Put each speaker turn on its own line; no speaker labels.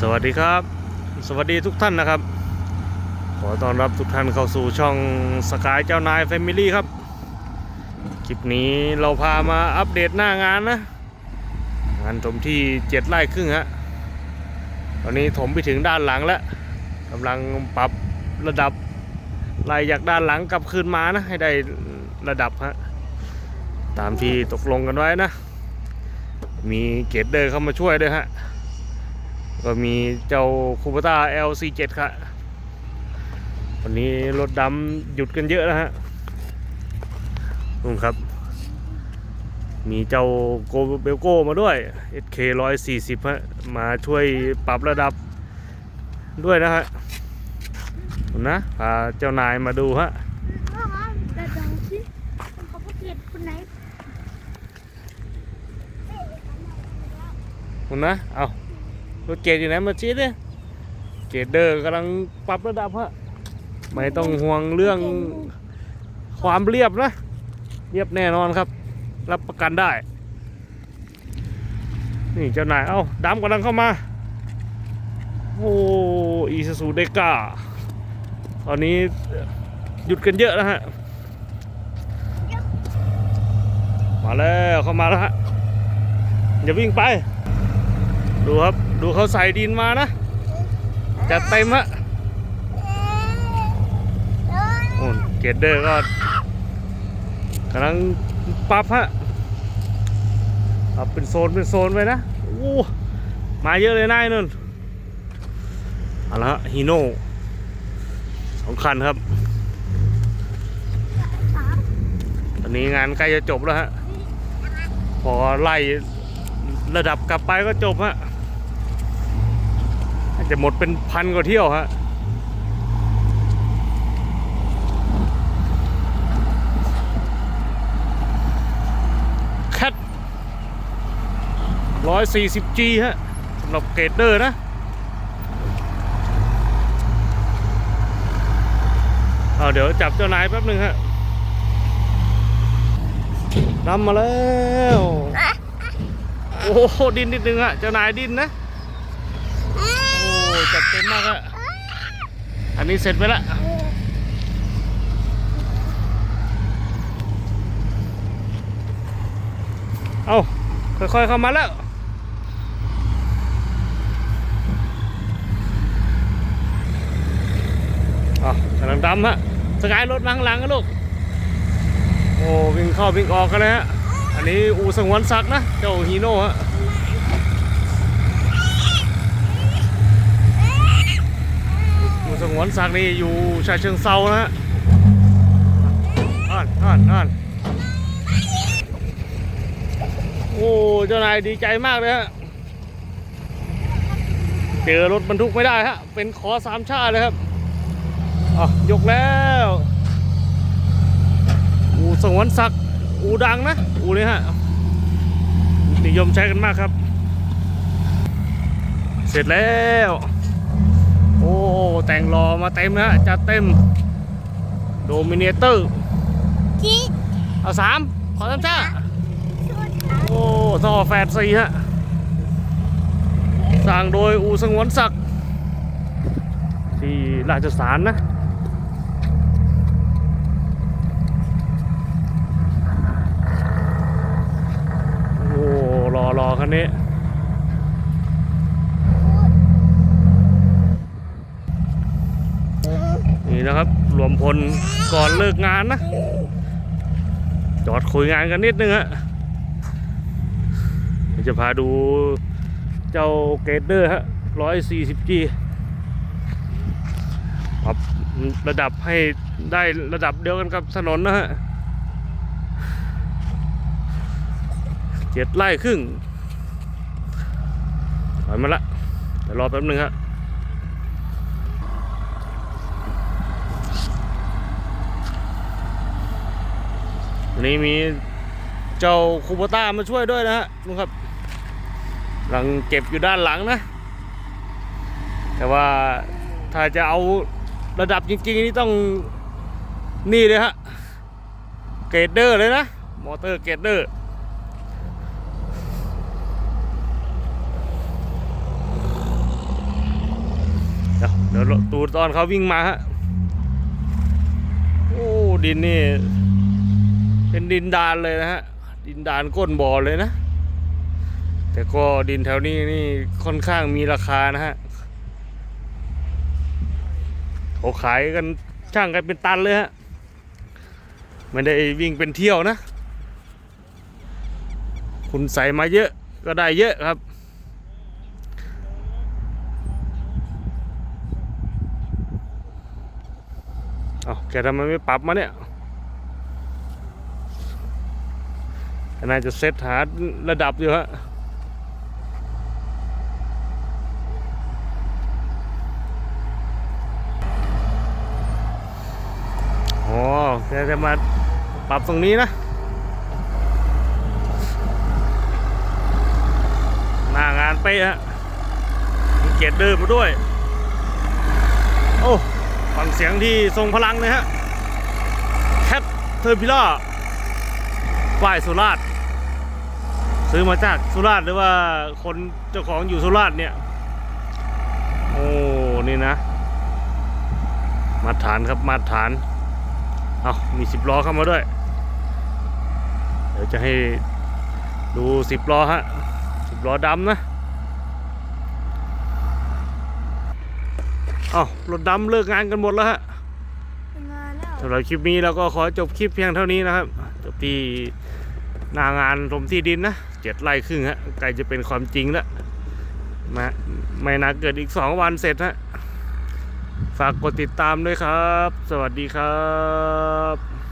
สวัสดีครับ สวัสดีทุกท่านนะครับ ขอต้อนรับทุกท่านเข้าสู่ช่องสกายเจ้านายแฟมิลี่ครับ คลิปนี้เราพามาอัปเดตหน้างานนะ งานถมที่เจ็ดไร่ครึ่งฮะตอนนี้ถมไปถึงด้านหลังแล้วกำลังปรับระดับไล่จากด้านหลังกลับคืนมานะ ให้ได้ระดับฮะตามที่ตกลงกันไว้นะ มีเกตเดอร์เข้ามาช่วยด้วยฮะ ก็มีเจ้าคูปต้า LC7 ครับวันนี้รถดำหยุดกันเยอะนะฮะนู่นครับ มีเจ้าโกเบลโก้มาด้วย SK 140ฮะมาช่วยปรับระดับด้วยนะฮะนู่นะพาเจ้านายมาดูฮะ
พ่อครับแต่เดี๋ยวสิเขาประเกตคนไหน
คุณนะ เอา รถเกตอยู่ไหนมาชี้ดิเกตเดอร์กำลังปรับระดับฮะไม่ต้องห่วงเรื่องความเรียบนะ เรียบแน่นอนครับ รับประกันได้ นี่เจ้านาย เอ้าดำกำลังเข้ามา โอ้อีซูซูเดก้าตอนนี้หยุดกันเยอะแล้วฮะ มาแล้วเข้ามาแล้วฮะ อย่าวิ่งไป ดูครับ ดูเขาใส่ดินมานะ จัดเต็มฮะโอ้เกตเดอร์ก็กำลังปรับฮะปรับเป็นโซนเป็นโซนไปนะโอ้มาเยอะเลยนายนุ่นเอาละฮะฮีโน่สองคันครับ ตอนนี้งานใกล้จะจบแล้วฮะ พอไล่ระดับกลับไปก็จบฮะ จจะหมดเป็นพันกว่าเที่ยวฮะแคทร้อยสี่สิบจีฮะสำหรับเกรดเดอร์นะเอาเดี๋ยวจับเจ้านายแป๊บหนึ่งฮะนำมาแล้ว โอ้โหดินนิดนึงฮะเจ้านายดินนะโอ้ จัดเต็มมากฮะอันนี้เสร็จไปละเอาค่อยๆเข้ามาแล้วอะกำลังดำฮะสกายรถมาข้างหลังกันลูก โอ้วิ่งเข้าวิ่งออกกันเลยฮะ อันนี้อูสงวนศักนะ เจ้าฮีโน่ฮะ อู สงวนศักดิ์นี่อยู่ชายเชิงเซานะฮะอ่านอ่านอ่นโอ้เจ้านายดีใจมากเลยฮะเจอรถบรรทุกไม่ได้ฮะเป็นขอสามชาติเลยครับอะยกแล้วอูสงวนศักดิ์อูดังนะอูนี้ฮะนิยมใช้กันมากครับ เสร็จแล้ว โอ้แต่งรอมาเต็มนะฮะจัดเต็มโดมิเนเตอร์
จี
เอาสามขอสามชา
สุดท้าย
โอ้ท่อแฟดซีฮะสั่งโดยอูสงวนศักดิ์ที่ราชสารนะโอ้รอรอคันนี้นี่นะค รวมพลก่อนเลิกงานนะ จอดคุยงานกันนิดนึงฮะจะพาดูเจ้าเกตเดอร์ฮะ 140G ปรับระดับให้ได้ระดับเดียวกันกับถนนนะฮะเจ็ดไร่ครึ่งถอยมาละเดี๋ยวรอแป๊บนึงฮะ นี้มีเจ้าคูโบต้ามาช่วยด้วยนะฮะลุงครับกำลังเก็บอยู่ด้านหลังนะ แต่ว่าถ้าจะเอาระดับจริงๆนี่ต้องนี่เลยฮะเกรดเดอร์เลยนะ มอเตอร์เกรดเดอร์เดี๋ยวดูดตอนเขาวิ่งมาฮะ โอ้ ดินนี่ เป็นดินดานเลยนะฮะ ดินดานก้นบ่อเลยนะ แต่ก็ดินแถวนี้นี่ค่อนข้างมีราคานะฮะเขาขายกันช่างกันเป็นตันเลยฮะไม่ได้วิ่งเป็นเที่ยวนะ คุณใส่มาเยอะก็ได้เยอะครับเอาแกทำไมไม่ปรับมาเนี่ย น่าจะเซตหาระดับอยู่ฮะอ๋อแกจะมาปรับตรงนี้นะ หน้างานเป๊ะฮะมีเกียรติเดิมมาด้วย โอ้ฟังเสียงที่ทรงพลังเลยฮะแคทเทอร์พิล่าฝ่ายสุราษฎร์ ซื้อมาจากสุราษฎร์หรือว่าคนเจ้าของอยู่สุราษฎร์เนี่ย โอ้ นี่นะ มาตรฐานครับมาตรฐาน เอามีสิบล้อเข้ามาด้วย เดี๋ยวจะให้ดูสิบล้อฮะสิบล้อดำนะเอารถดำเลิกงานกันหมดแล้วฮะ
ทำงานแล้ว
สำหรับคลิปนี้เราก็ขอจบคลิปเพียงเท่านี้นะครับ จบที่หน้างานรมที่ดินนะ เจ็ดไร่ครึ่งฮะใกล้จะเป็นความจริงแล้วมาไม่นาเกิดอีกสองวันเสร็จฮะฝากกดติดตามด้วยครับ สวัสดีครับ